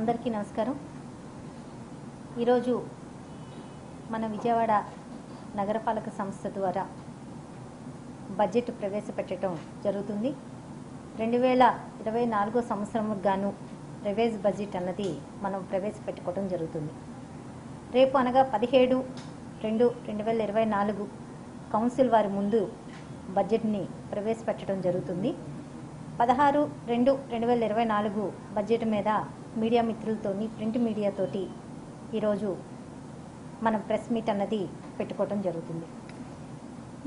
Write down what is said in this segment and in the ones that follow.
అందరికీ నమస్కారం. ఈరోజు మన విజయవాడ నగరపాలక సంస్థ ద్వారా బడ్జెట్ ప్రవేశపెట్టడం జరుగుతుంది. రెండు వేల ఇరవై నాలుగో సంవత్సరంకు గాను రివైజ్ బడ్జెట్ అన్నది మనం ప్రవేశపెట్టుకోవడం జరుగుతుంది. రేపు అనగా పదిహేడు రెండు రెండు వేల ఇరవై నాలుగు కౌన్సిల్ వారి ముందు బడ్జెట్ని ప్రవేశపెట్టడం జరుగుతుంది. పదహారు రెండు రెండు వేల ఇరవై నాలుగు బడ్జెట్ మీద మీడియా మిత్రులతోని ప్రింట్ మీడియాతోటి ఈరోజు మనం ప్రెస్ మీట్ అన్నది పెట్టుకోవడం జరుగుతుంది.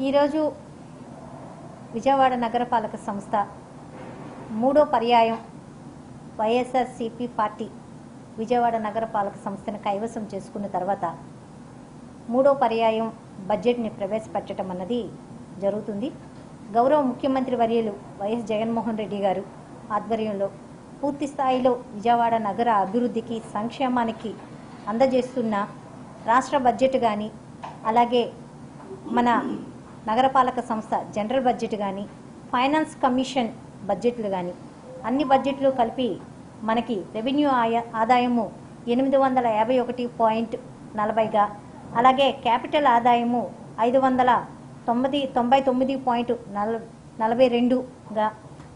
ఈరోజు విజయవాడ నగరపాలక సంస్థ మూడో పర్యాయం వైఎస్ఆర్సిపి పార్టీ విజయవాడ నగరపాలక సంస్థను కైవసం చేసుకున్న తర్వాత మూడో పర్యాయం బడ్జెట్ని ప్రవేశపెట్టడం అన్నది జరుగుతుంది. గౌరవ ముఖ్యమంత్రి వర్యులు వైఎస్ జగన్మోహన్ రెడ్డి గారు ఆధ్వర్యంలో పూర్తి స్థాయిలో విజయవాడ నగర అభివృద్ధికి సంక్షేమానికి అందజేస్తున్న రాష్ట్ర బడ్జెట్ కానీ అలాగే మన నగరపాలక సంస్థ జనరల్ బడ్జెట్ కానీ ఫైనాన్స్ కమిషన్ బడ్జెట్లు కానీ అన్ని బడ్జెట్లు కలిపి మనకి రెవెన్యూ ఆయా ఆదాయము ఎనిమిది వందల యాభై ఒకటి పాయింట్ నలభైగా అలాగే క్యాపిటల్ ఆదాయము ఐదు వందల తొమ్మిది తొంభై తొమ్మిది పాయింట్ నల నలభై రెండుగా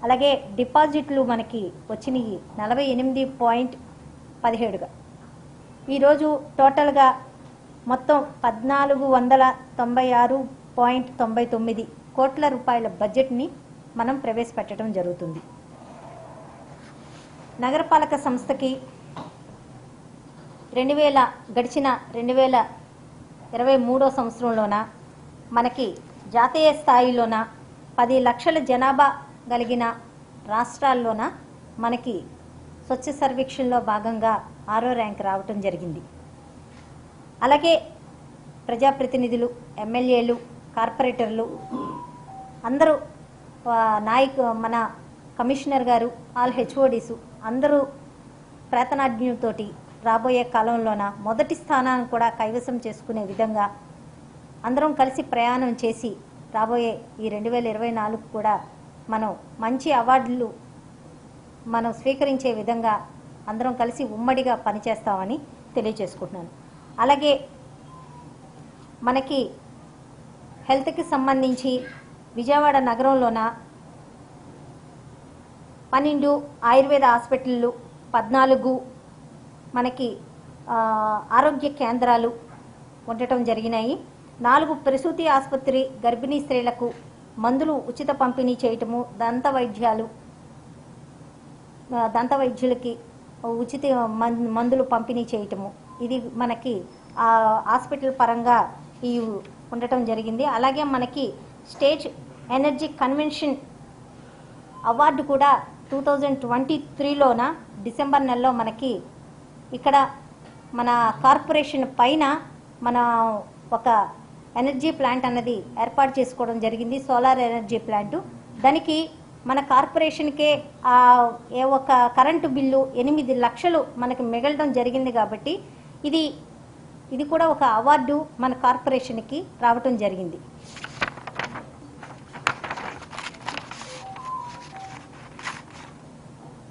అలాగే డిపాజిట్లు మనకి వచ్చినాయి నలభై ఎనిమిది పాయింట్ పదిహేడుగా. ఈరోజు టోటల్గా మొత్తం పద్నాలుగు వందల తొంభై ఆరు పాయింట్ తొంభై తొమ్మిది కోట్ల రూపాయల బడ్జెట్ని మనం ప్రవేశపెట్టడం జరుగుతుంది. నగరపాలక సంస్థకి రెండు వేల గడిచిన రెండు వేల ఇరవై మూడో సంవత్సరంలోన మనకి జాతీయ స్థాయిలోన పది లక్షల జనాభా కలిగిన రాష్ట్రాల్లోన మనకి స్వచ్ఛ సర్వేక్షణలో భాగంగా ఆరో ర్యాంక్ రావటం జరిగింది. అలాగే ప్రజాప్రతినిధులు ఎమ్మెల్యేలు కార్పొరేటర్లు అందరూ నాయకు మన కమిషనర్ గారు ఆల్ హెచ్ఓడీసు అందరూ ప్రాతనాజ్ఞతోటి రాబోయే కాలంలోన మొదటి స్థానాన్ని కూడా కైవసం చేసుకునే విధంగా అందరం కలిసి ప్రయాణం చేసి రాబోయే ఈ రెండు వేల ఇరవై నాలుగు కూడా మనం మంచి అవార్డులు మనం స్వీకరించే విధంగా అందరం కలిసి ఉమ్మడిగా పనిచేస్తామని తెలియజేసుకుంటున్నాను. అలాగే మనకి హెల్త్కి సంబంధించి విజయవాడ నగరంలోన పన్నెండు ఆయుర్వేద హాస్పిటళ్ళు పద్నాలుగు మనకి ఆరోగ్య కేంద్రాలు ఉండటం జరిగినాయి. నాలుగు ప్రసూతి ఆసుపత్రి గర్భిణీ స్త్రీలకు మందులు ఉచిత పంపిణీ చేయటము దంత వైద్యాలు దంత వైద్యులకి ఉచిత మం- మందులు పంపిణీ చేయటము. ఇది మనకి హాస్పిటల్ పరంగా ఈ ఉండటం జరిగింది. అలాగే మనకి స్టేట్ ఎనర్జీ కన్వెన్షన్ అవార్డు కూడా టూ థౌజండ్ ట్వంటీ త్రీలోన డిసెంబర్ నెలలో మనకి ఇక్కడ మన కార్పొరేషన్ పైన మన ఒక ఎనర్జీ ప్లాంట్ అన్నది ఏర్పాటు చేసుకోవడం జరిగింది సోలార్ ఎనర్జీ ప్లాంట్. దానికి మన కార్పొరేషన్కే ఆ ఏ ఒక కరెంటు బిల్లు ఎనిమిది లక్షలు మనకి మిగలడం జరిగింది కాబట్టి ఇది ఇది కూడా ఒక అవార్డు మన కార్పొరేషన్కి రావటం జరిగింది.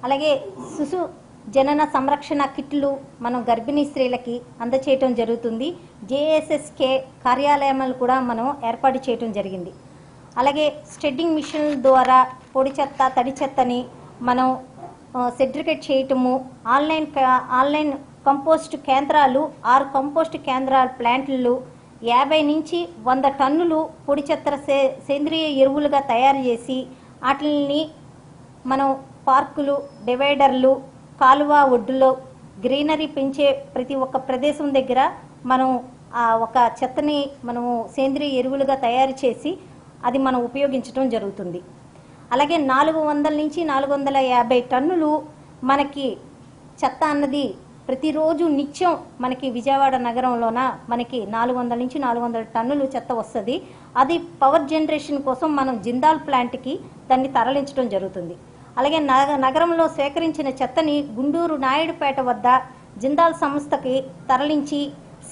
అలాగే సుసు జనన సంరక్షణ కిట్లు మనం గర్భిణీ స్త్రీలకి అందచేయటం జరుగుతుంది. జేఎస్ఎస్కే కార్యాలయాలు కూడా మనం ఏర్పాటు చేయటం జరిగింది. అలాగే స్టెడ్డింగ్ మిషన్ ద్వారా పొడి చెత్త తడి చెత్తని మనం ఆ, చేయటము ఆన్లైన్ క- ఆన్లైన్ కంపోస్ట్ కేంద్రాలు ఆరు కంపోస్ట్ కేంద్రాల ప్లాంట్లు యాభై నుంచి వంద టన్నులు పొడి చెత్త సే సేంద్రియ ఎరువులుగా తయారు చేసి వాటిని మనం పార్కులు డివైడర్లు కాలువ ఒడ్డులో గ్రీనరీ పెంచే ప్రతి ఒక్క ప్రదేశం దగ్గర మనం ఆ ఒక చెత్తని మనము సేంద్రియ ఎరువులుగా తయారు చేసి అది మనం ఉపయోగించడం జరుగుతుంది. అలాగే నాలుగు వందల నుంచి నాలుగు వందల యాభై టన్నులు మనకి చెత్త అన్నది ప్రతిరోజు నిత్యం మనకి విజయవాడ నగరంలోన మనకి నాలుగు వందల నుంచి నాలుగు వందల టన్నులు చెత్త వస్తుంది. అది పవర్ జనరేషన్ కోసం మనం జిందాల్ ప్లాంట్కి దాన్ని తరలించడం జరుగుతుంది. అలాగే నగ నగరంలో సేకరించిన చెత్తని గుండూరు నాయుడుపేట వద్ద జిందాల్ సంస్థకి తరలించి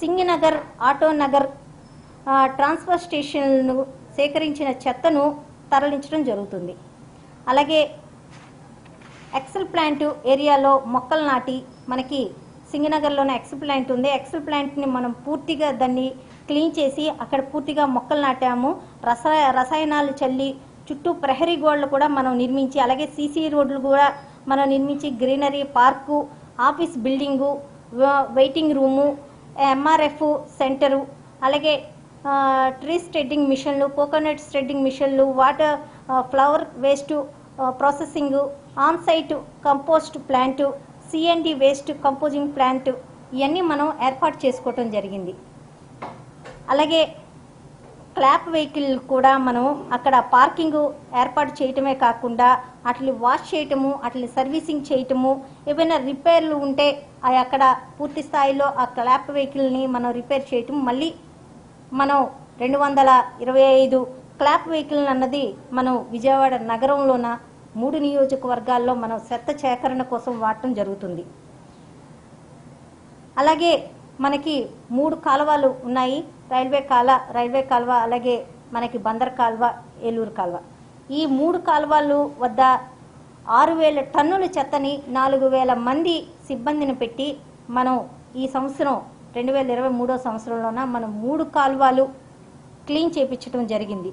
సింగినగర్ ఆటో నగర్ ట్రాన్స్ఫర్ స్టేషన్లను సేకరించిన చెత్తను తరలించడం జరుగుతుంది. అలాగే ఎక్సెల్ ప్లాంట్ ఏరియాలో మొక్కలు నాటి మనకి సింగనగర్లోనే ఎక్సల్ ప్లాంట్ ఉంది. ఎక్సల్ ప్లాంట్ని మనం పూర్తిగా దాన్ని క్లీన్ చేసి అక్కడ పూర్తిగా మొక్కలు నాటాము. రస రసాయనాలు చల్లి చుట్టూ ప్రహరీ గోడలు కూడా మనం నిర్మించి అలాగే సీసీ రోడ్లు కూడా మనం నిర్మించి greenery park office building waiting room MRF centre అలాగే ట్రీ స్టెడ్డింగ్ మిషన్లు కోకోనట్ స్టెడ్డింగ్ మిషన్లు water flower waste processing on site compost plant CND waste composing plant ఇవన్నీ మనం ఏర్పాటు చేసుకోవటం జరిగింది. అలాగే క్లాప్ వెహికల్ కూడా మనం అక్కడ పార్కింగ్ ఏర్పాటు చేయటమే కాకుండా అట్లని వాష్ చేయటము అట్లని సర్వీసింగ్ చేయటము ఏవైనా రిపేర్లు ఉంటే అవి అక్కడ పూర్తి స్థాయిలో ఆ క్లాప్ వెహికల్ని మనం రిపేర్ చేయటం. మళ్ళీ మనం రెండు వందల ఇరవై ఐదు క్లాప్ వెహికల్ అన్నది మనం విజయవాడ నగరంలోన మూడు నియోజకవర్గాల్లో మనం చెత్త సేకరణ కోసం వాడటం జరుగుతుంది. అలాగే మనకి మూడు కాలువలు ఉన్నాయి. రైల్వే కాల రైల్వే కాల్వ అలాగే మనకి బందర్ కాల్వ ఏలూరు కాల్వ. ఈ మూడు కాల్వలు వద్ద ఆరు వేల టన్నుల చెత్తని నాలుగు వేల మంది సిబ్బందిని పెట్టి మనం ఈ సంవత్సరం రెండు వేల ఇరవై మూడో సంవత్సరంలోన మనం మూడు కాలువలు క్లీన్ చేపించడం జరిగింది.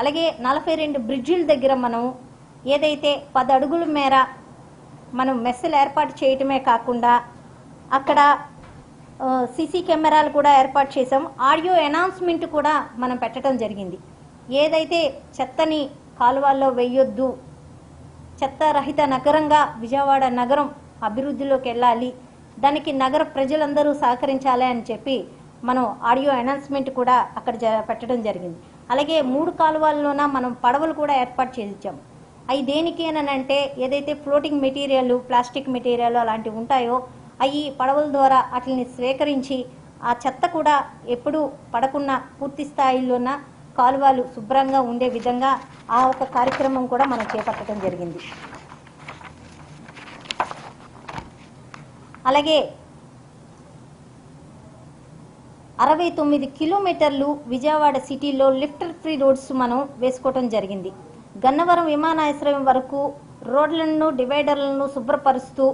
అలాగే నలభై రెండు బ్రిడ్జిల దగ్గర మనం ఏదైతే పది అడుగుల మేర మనం మెస్సులు ఏర్పాటు చేయటమే కాకుండా అక్కడ సీసీ కెమెరాలు కూడా ఏర్పాటు చేసాం ఆడియో అనౌన్స్మెంట్ కూడా మనం పెట్టడం జరిగింది. ఏదైతే చెత్తని కాలువల్లో వేయొద్దు చెత్త రహిత నగరంగా విజయవాడ నగరం అభివృద్ధిలోకి వెళ్ళాలి దానికి నగర ప్రజలందరూ సహకరించాలి అని చెప్పి మనం ఆడియో అనౌన్స్మెంట్ కూడా అక్కడ పెట్టడం జరిగింది. అలాగే మూడు కాలువల్లోన మనం పడవలు కూడా ఏర్పాటు చేయించాం. అవి దేనికి అని అంటే ఏదైతే ఫ్లోటింగ్ మెటీరియల్ ప్లాస్టిక్ మెటీరియల్ అలాంటివి ఉంటాయో అవి పడవల ద్వారా వాటిని స్వీకరించి ఆ చెత్త కూడా ఎప్పుడు పడకుండా పూర్తి స్థాయిలోన కాలువలు శుభ్రంగా ఉండే విధంగా ఆ ఒక కార్యక్రమం కూడా మనం చేపట్టడం జరిగింది. అలాగే అరవై తొమ్మిది కిలోమీటర్లు విజయవాడ సిటీలో లిఫ్టర్ ఫ్రీ రోడ్స్ మనం వేసుకోవటం జరిగింది. గన్నవరం విమానాశ్రయం వరకు రోడ్లను డివైడర్లను శుభ్రపరుస్తూ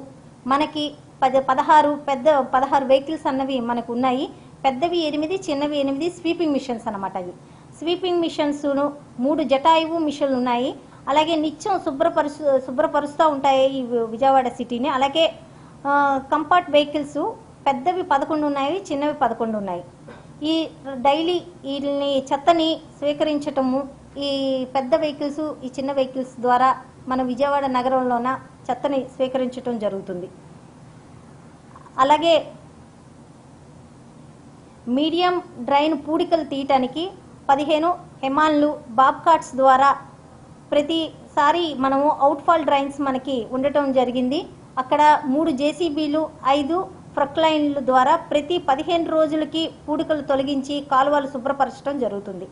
మనకి పద పదహారు పెద్ద పదహారు వెహికల్స్ అన్నవి మనకు ఉన్నాయి. పెద్దవి ఎనిమిది చిన్నవి ఎనిమిది స్వీపింగ్ మిషన్స్ అన్నమాట అవి. స్వీపింగ్ మిషన్స్ను మూడు జటాయువు మిషన్లు ఉన్నాయి. అలాగే నిత్యం శుభ్రపరుస్తూ శుభ్రపరుస్తూ ఉంటాయి ఈ విజయవాడ సిటీని. అలాగే కంపార్ట్ వెహికల్స్ పెద్దవి పదకొండు ఉన్నాయి చిన్నవి పదకొండు ఉన్నాయి. ఈ డైలీ వీటిని చెత్తని స్వీకరించటము ఈ పెద్ద వెహికల్స్ ఈ చిన్న వెహికల్స్ ద్వారా మన విజయవాడ నగరంలోన చెత్తని స్వీకరించటం జరుగుతుంది. అలాగే మీడియం డ్రైన్ పూడికలు తీయటానికి పదిహేను హెమాన్లు బాబ్కాట్స్ ద్వారా ప్రతిసారి మనము అవుట్ఫాల్ డ్రైన్స్ మనకి ఉండటం జరిగింది. అక్కడ మూడు జేసీబీలు ఐదు ఫ్రక్లైన్ల ద్వారా ప్రతి పదిహేను రోజులకి పూడికలు తొలగించి కాలువలు శుభ్రపరచడం జరుగుతుంది.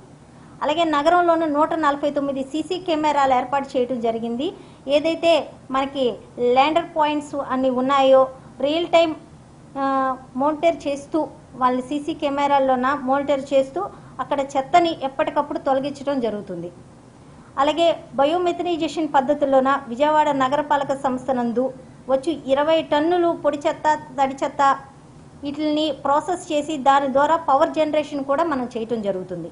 అలాగే నగరంలోని నూట నలభై తొమ్మిది సీసీ కెమెరాలు ఏర్పాటు చేయడం జరిగింది. ఏదైతే మనకి ల్యాండర్ పాయింట్స్ అన్నీ ఉన్నాయో రియల్ టైం మోనిటర్ చేస్తూ వాళ్ళ సీసీ కెమెరాల్లోన మోనిటర్ చేస్తూ అక్కడ చెత్తని ఎప్పటికప్పుడు తొలగించడం జరుగుతుంది. అలాగే బయోమెథనైజేషన్ పద్ధతిలోన విజయవాడ నగరపాలక సంస్థ నందు వచ్చి ఇరవై టన్నులు పొడి చెత్త తడి చెత్త వీటిని ప్రాసెస్ చేసి దాని ద్వారా పవర్ జనరేషన్ కూడా మనం చేయటం జరుగుతుంది.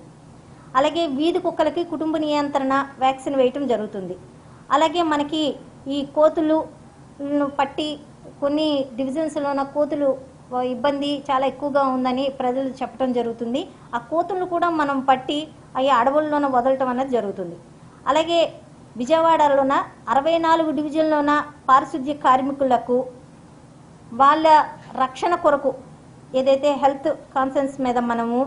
అలాగే వీధి కుక్కలకి కుటుంబ నియంత్రణ వ్యాక్సిన్ వేయటం జరుగుతుంది. అలాగే మనకి ఈ కోతులు పట్టి కొన్ని డివిజన్స్లోన కోతులు ఇబ్బంది చాలా ఎక్కువగా ఉందని ప్రజలు చెప్పడం జరుగుతుంది. ఆ కోతులను కూడా మనం పట్టి అవి అడవుల్లోన వదలటం అనేది జరుగుతుంది. అలాగే విజయవాడలోన అరవై నాలుగు డివిజన్లోన పారిశుద్ధ్య కార్మికులకు వాళ్ళ రక్షణ కొరకు ఏదైతే హెల్త్ కాన్సెన్స్ మీద మనము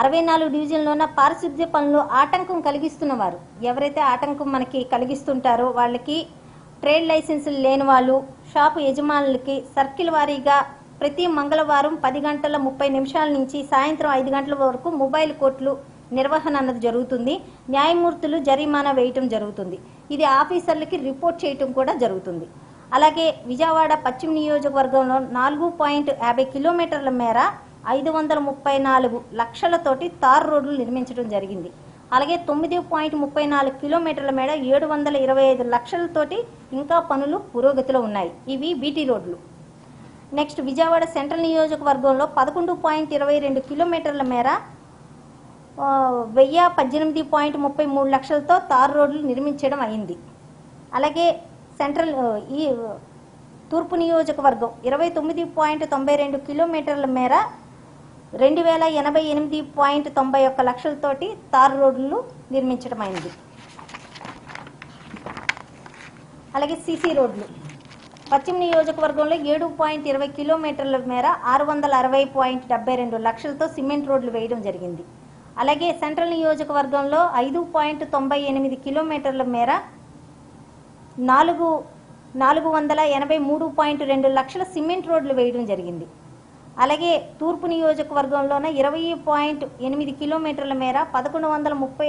అరవై నాలుగు డివిజన్లోన పారిశుద్ధ్య పనులు ఆటంకం కలిగిస్తున్నవారు ఎవరైతే ఆటంకం మనకి కలిగిస్తుంటారో వాళ్ళకి ట్రేడ్ లైసెన్సులు లేని వాళ్ళు షాపు యజమానులకి సర్కిల్ వారీగా ప్రతి మంగళవారం పది గంటల ముప్పై నిమిషాల నుంచి సాయంత్రం ఐదు గంటల వరకు మొబైల్ కోర్టులు నిర్వహణ అన్నది జరుగుతుంది. న్యాయమూర్తులు జరిమానా వేయటం జరుగుతుంది. ఇది ఆఫీసర్లకి రిపోర్ట్ చేయటం కూడా జరుగుతుంది. అలాగే విజయవాడ పశ్చిమ నియోజకవర్గంలో నాలుగు పాయింట్ యాభై కిలోమీటర్ల మేర ఐదు వందల ముప్పై నాలుగు లక్షలతోటి తార్ రోడ్లు నిర్మించడం జరిగింది. అలాగే తొమ్మిది పాయింట్ ముప్పై నాలుగు కిలోమీటర్ల మేడ ఏడు వందల ఇరవై ఐదు లక్షలతోటి ఇంకా పనులు పురోగతిలో ఉన్నాయి. ఇవి బీటీ రోడ్లు. నెక్స్ట్ విజయవాడ సెంట్రల్ నియోజకవర్గంలో పదకొండు పాయింట్ ఇరవై రెండు కిలోమీటర్ల మేర వెయ్యి పద్దెనిమిది పాయింట్ ముప్పై మూడు లక్షలతో తార్ రోడ్లు నిర్మించడం అయింది. అలాగే సెంట్రల్ ఈ తూర్పు నియోజకవర్గం ఇరవై తొమ్మిది పాయింట్ తొంభై రెండు కిలోమీటర్ల మేర రెండు వేల ఎనభై ఎనిమిది పాయింట్ తొంభై ఒక్క లక్షలతోటి తార్ రోడ్లు నిర్మించడమైంది. అలాగే సీసీ రోడ్లు. పశ్చిమ నియోజకవర్గంలో ఏడు పాయింట్ ఇరవై కిలోమీటర్ల మేర ఆరు వందల అరవై పాయింట్ డెబ్బై రెండు లక్షలతో సిమెంట్ రోడ్లు వేయడం జరిగింది. అలాగే సెంట్రల్ నియోజకవర్గంలో ఐదు పాయింట్ తొంభై ఎనిమిది కిలోమీటర్ల మేర నాలుగు నాలుగు వందల ఎనభై మూడు పాయింట్ రెండు లక్షల సిమెంట్ రోడ్లు వేయడం జరిగింది. అలాగే తూర్పు నియోజకవర్గంలోన ఇరవై పాయింట్ ఎనిమిది కిలోమీటర్ల మేర పదకొండు వందల ముప్పై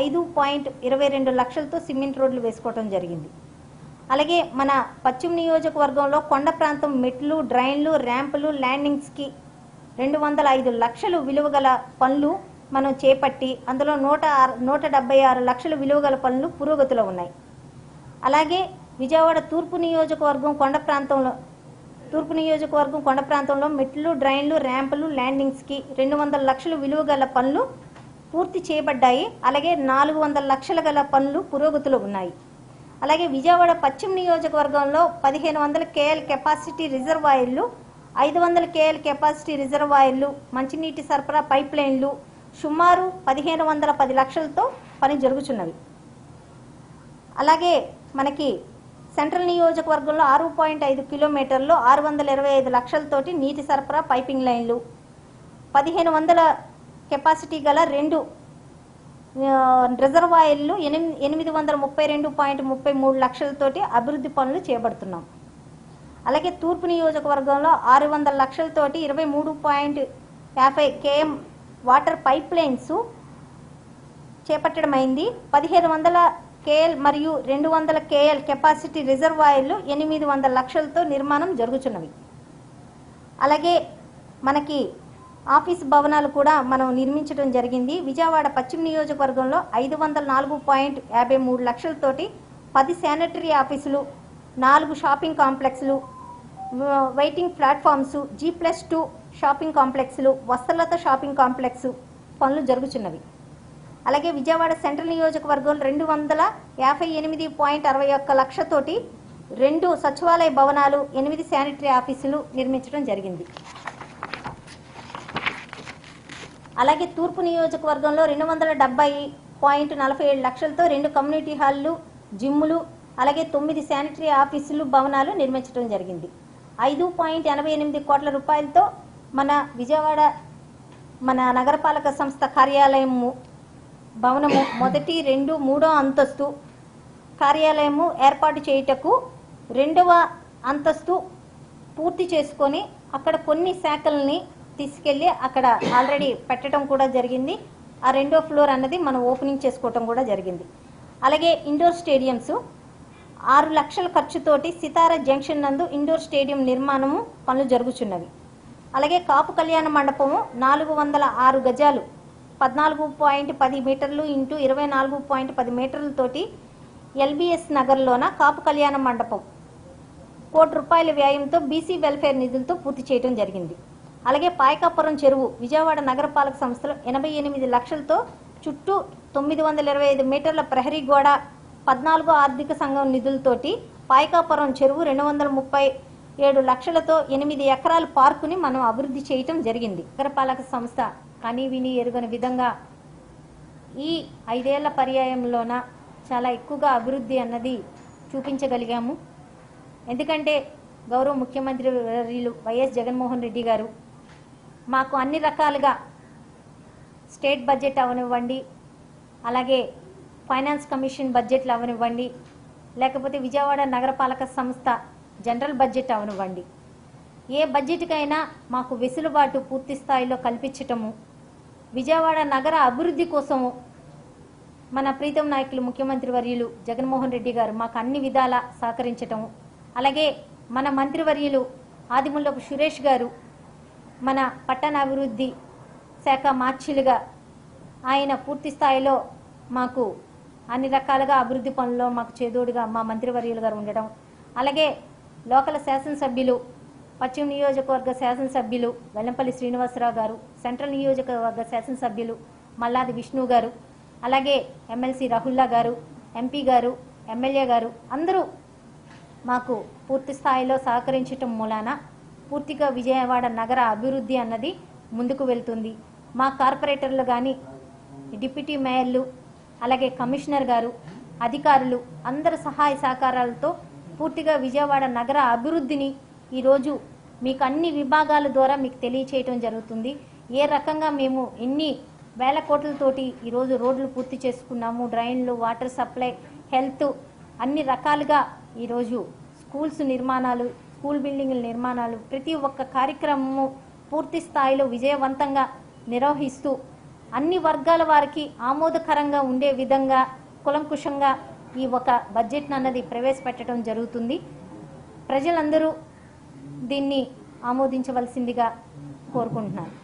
ఐదు పాయింట్ ఇరవై రెండు లక్షలతో సిమెంట్ రోడ్లు వేసుకోవడం జరిగింది. అలాగే మన పశ్చిమ నియోజకవర్గంలో కొండ ప్రాంతం మెట్లు డ్రైన్లు ర్యాంపులు ల్యాండింగ్స్కి రెండు వందల ఐదు లక్షలు విలువ గల పనులు మనం చేపట్టి అందులో నూట ఆరు నూట డెబ్బై ఆరు లక్షలు విలువ గల పనులు పురోగతిలో ఉన్నాయి. అలాగే విజయవాడ తూర్పు నియోజకవర్గం కొండ ప్రాంతంలో తూర్పు నియోజకవర్గం కొండ ప్రాంతంలో మెట్లు డ్రైన్లు ర్యాంపులు ల్యాండింగ్స్కి రెండు వందల లక్షలు విలువ గల పనులు పూర్తి చేయబడ్డాయి. అలాగే నాలుగు వందల లక్షల గల పనులు పురోగతిలో ఉన్నాయి. అలాగే విజయవాడ పశ్చిమ నియోజకవర్గంలో పదిహేను వందల కేఎల్ కెపాసిటీ రిజర్వాయర్లు ఐదు వందల కేఎల్ కెపాసిటీ రిజర్వాయర్లు మంచినీటి సరఫరా పైప్ లైన్లు సుమారు పదిహేను వందల పది లక్షలతో పని జరుగుతున్నవి అలాగే మనకి సెంట్రల్ నియోజకవర్గంలో ఆరు పాయింట్ ఐదు కిలోమీటర్లు ఆరు వందల ఇరవై ఐదు లక్షలతోటి నీటి సరఫరా పైపింగ్ లైన్లు. పదిహేను వందల కెపాసిటీ గల రెండు రిజర్వాయర్లు ఎనిమిది ఎనిమిది వందల ముప్పై రెండు పాయింట్ ముప్పై మూడు లక్షలతోటి అభివృద్ధి పనులు చేపడుతున్నాం. అలాగే తూర్పు నియోజకవర్గంలో ఆరు వందల లక్షలతోటి ఇరవై మూడు పాయింట్ యాభై కేఎం వాటర్ పైప్ లైన్స్ చేపట్టడం అయింది పదిహేను వందల కేఎల్ మరియు రెండు వందల కేఎల్ కెపాసిటీ రిజర్వాయర్లు ఎనిమిది వందల లక్షలతో నిర్మాణం జరుగుతున్నవి. అలాగే మనకి ఆఫీస్ భవనాలు కూడా మనం నిర్మించడం జరిగింది. విజయవాడ పశ్చిమ నియోజకవర్గంలో ఐదు వందల నాలుగు పాయింట్ యాభై మూడు లక్షలతోటి పది శానిటరీ ఆఫీసులు నాలుగు shopping కాంప్లెక్స్లు waiting platforms G plus two shopping కాంప్లెక్స్లు Vastralatha shopping complex పనులు జరుగుతున్నవి. అలాగే విజయవాడ సెంట్రల్ నియోజకవర్గం రెండు వందల యాభై ఎనిమిది పాయింట్ అరవై ఒక్క లక్షతోటి రెండు సచివాలయ భవనాలు ఎనిమిది శానిటరీ ఆఫీసులు నిర్మించడం జరిగింది. అలాగే తూర్పు నియోజకవర్గంలో రెండు వందల డెబ్బై పాయింట్ నలభై ఏడు లక్షలతో రెండు కమ్యూనిటీ హాల్లు జిమ్ములు అలాగే తొమ్మిది శానిటరీ ఆఫీసులు భవనాలు నిర్మించడం జరిగింది. ఐదు పాయింట్ ఎనభై ఎనిమిది కోట్ల రూపాయలతో మన విజయవాడ మన నగరపాలక సంస్థ కార్యాలయము భవనము మొదటి రెండు మూడో అంతస్తు కార్యాలయము ఏర్పాటు చేయుటకు రెండవ అంతస్తు పూర్తి చేసుకొని అక్కడ కొన్ని శాఖల్ని తీసుకెళ్ళి అక్కడ ఆల్రెడీ పెట్టడం కూడా జరిగింది. ఆ రెండో ఫ్లోర్ అన్నది మనం ఓపెనింగ్ చేసుకోవటం కూడా జరిగింది. అలాగే ఇండోర్ స్టేడియంస్ ఆరు లక్షల ఖర్చుతోటి సితార జంక్షన్ నందు ఇండోర్ స్టేడియం నిర్మాణము పనులు జరుగుచున్నవి. అలాగే కాపు కళ్యాణ మండపము నాలుగు వందల ఆరు గజాలు పద్నాలుగు పాయింట్ పది మీటర్లు ఇంటూ ఇరవై నాలుగు పాయింట్ పది మీటర్లతోటి ఎల్బీఎస్ నగర్లోన కాపు కళ్యాణ మండపం కోటి రూపాయల వ్యయంతో బీసీ వెల్ఫేర్ నిధులతో పూర్తి చేయడం జరిగింది. అలాగే పాయకాపురం చెరువు విజయవాడ నగరపాలక సంస్థలో ఎనభై ఎనిమిది లక్షలతో చుట్టూ తొమ్మిది వందల ఇరవై ఐదు మీటర్ల ప్రహరీ గోడ పద్నాలుగో ఆర్థిక సంఘం నిధులతోటి పాయకాపురం చెరువు రెండు వందల ముప్పై ఏడు లక్షలతో ఎనిమిది ఎకరాల పార్కుని మనం అభివృద్ధి చేయటం జరిగింది. నగరపాలక సంస్థ కానీ విని ఎరుగని విధంగా ఈ ఐదేళ్ళ పర్యాయంలోన చాలా ఎక్కువగా అభివృద్ధి అన్నది చూపించగలిగాము. ఎందుకంటే గౌరవ ముఖ్యమంత్రి వర్యులు వైఎస్ జగన్మోహన్ రెడ్డి గారు మాకు అన్ని రకాలుగా స్టేట్ బడ్జెట్ అవనివ్వండి అలాగే ఫైనాన్స్ కమిషన్ బడ్జెట్లు అవనివ్వండి లేకపోతే విజయవాడ నగరపాలక సంస్థ జనరల్ బడ్జెట్ అవనివ్వండి. ఏ బడ్జెట్కైనా మాకు వెసులుబాటు పూర్తి స్థాయిలో కల్పించటము విజయవాడ నగర అభివృద్ధి కోసం మన ప్రీతం నాయకులు ముఖ్యమంత్రి వర్యులు జగన్మోహన్ రెడ్డి గారు మాకు అన్ని విధాల సహకరించటము అలాగే మన మంత్రివర్యులు ఆదిమూలపు సురేష్ గారు మన పట్టణాభివృద్ధి శాఖ మార్చిలుగా ఆయన పూర్తి స్థాయిలో మాకు అన్ని రకాలుగా అభివృద్ధి పనుల్లో మాకు చేదోడుగా మా మంత్రివర్యులు గారు ఉండడం అలాగే లోకల్ శాసనసభ్యులు పశ్చిమ నియోజకవర్గ శాసనసభ్యులు వెల్లంపల్లి శ్రీనివాసరావు గారు సెంట్రల్ నియోజకవర్గ శాసనసభ్యులు మల్లాది విష్ణు గారు అలాగే ఎమ్మెల్సీ రాహుల్లా గారు ఎంపీ గారు ఎమ్మెల్యే గారు అందరూ మాకు పూర్తి స్థాయిలో సహకరించటం మూలాన పూర్తిగా విజయవాడ నగర అభివృద్ధి అన్నది ముందుకు వెళ్తుంది. మా కార్పొరేటర్లు కానీ డిప్యూటీ మేయర్లు అలాగే కమిషనర్ గారు అధికారులు అందరి సహాయ సహకారాలతో పూర్తిగా విజయవాడ నగర అభివృద్ధిని ఈరోజు మీకు అన్ని విభాగాల ద్వారా మీకు తెలియచేయటం జరుగుతుంది. ఏ రకంగా మేము ఎన్ని వేల కోట్లతోటి ఈరోజు రోడ్లు పూర్తి చేసుకున్నాము డ్రైన్లు వాటర్ సప్లై హెల్త్ అన్ని రకాలుగా ఈరోజు స్కూల్స్ నిర్మాణాలు స్కూల్ బిల్డింగుల నిర్మాణాలు ప్రతి ఒక్క కార్యక్రమము పూర్తి స్థాయిలో విజయవంతంగా నిర్వహిస్తూ అన్ని వర్గాల వారికి ఆమోదకరంగా ఉండే విధంగా కులంకుశంగా ఈ ఒక బడ్జెట్ అన్నది ప్రవేశపెట్టడం జరుగుతుంది. ప్రజలందరూ దీన్ని ఆమోదించవలసిందిగా కోరుకుంటున్నాను.